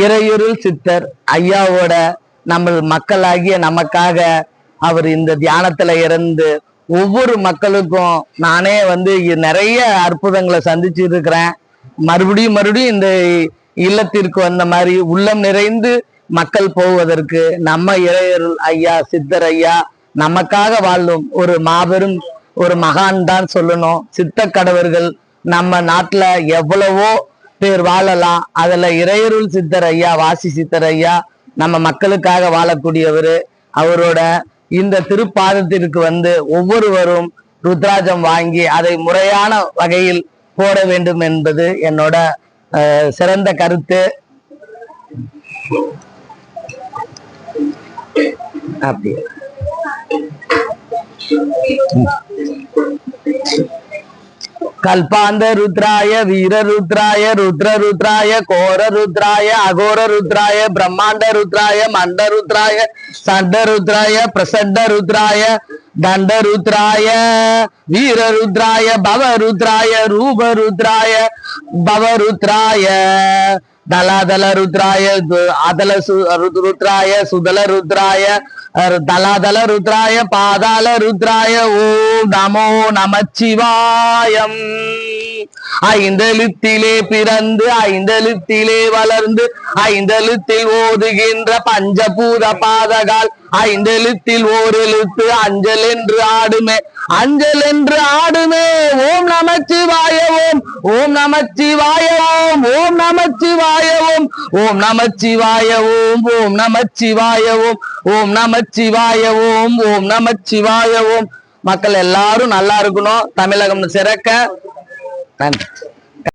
இறையுருள் சித்தர் ஐயாவோட நம்ம மக்களாகிய நமக்காக அவர் இந்த தியானத்துல இருந்து ஒவ்வொரு மக்களுக்கும் நானே வந்து நிறைய அற்புதங்களை சந்திச்சு இருக்கிறேன். மறுபடியும் மறுபடியும் இந்த இல்லத்திற்கு வந்த மாதிரி உள்ளம் நிறைந்து மக்கள் போவதற்கு நம்ம இறையருள் ஐயா சித்தர் ஐயா நமக்காக வாழும் ஒரு மாபெரும் ஒரு மகான் தான் சொல்லணும். சித்த கடவர்கள் நம்ம நாட்டுல எவ்வளவோ பேர் வாழலாம். அதுல இறையருள் சித்தர் ஐயா வாசி சித்தர் ஐயா நம்ம மக்களுக்காக வாழக்கூடியவர். அவரோட இந்த திருப்பாதத்திற்கு வந்து ஒவ்வொருவரும் ருத்ராஜம் வாங்கி அதை முறையான வகையில் போட வேண்டும் என்பது என்னோட அஹ், சிறந்த கருத்து. அப்படியே? மண்ட ருத்ராய சண்ட ருத்ராய பிரசண்ட ருத்ராய தண்ட ருத்ராய வீர ருத்ராய பவ ருத்ராய ரூப ருத்ராய பவ ருத்ராய தலாதல ருத்ராய அதல ருத்ராய சுதல ருத்ராய தலாதல ருத்ராய பாதாள ருத்ராய ஓ நமோ நமச்சிவாயம். ஐந்தெழுத்திலே பிறந்து ஐந்தெழுத்திலே வளர்ந்து ஐந்தெழுத்தில் ஓதுகின்ற பஞ்சபூத பாதகால் ஐந்தெழுத்தில் ஓர் எழுத்து அஞ்சல் என்று ஆடுமே. அஞ்சல் என்று ஆடுமே. ஓம் நமச்சிவாய ஓம் ஓம் நமச்சிவாய ஓம் ஓம் நமச்சிவாய ஓம் ஓம் நமச்சிவாய ஓம் ஓம் நமச்சிவாய ஓம் ஓம் நமச்சிவாய ஓம் ஓம் நமச்சிவாய ஓம் மக்கள் எல்லாரும் நல்லா இருக்கணும். தமிழகம் சிறக்க. நன்றி.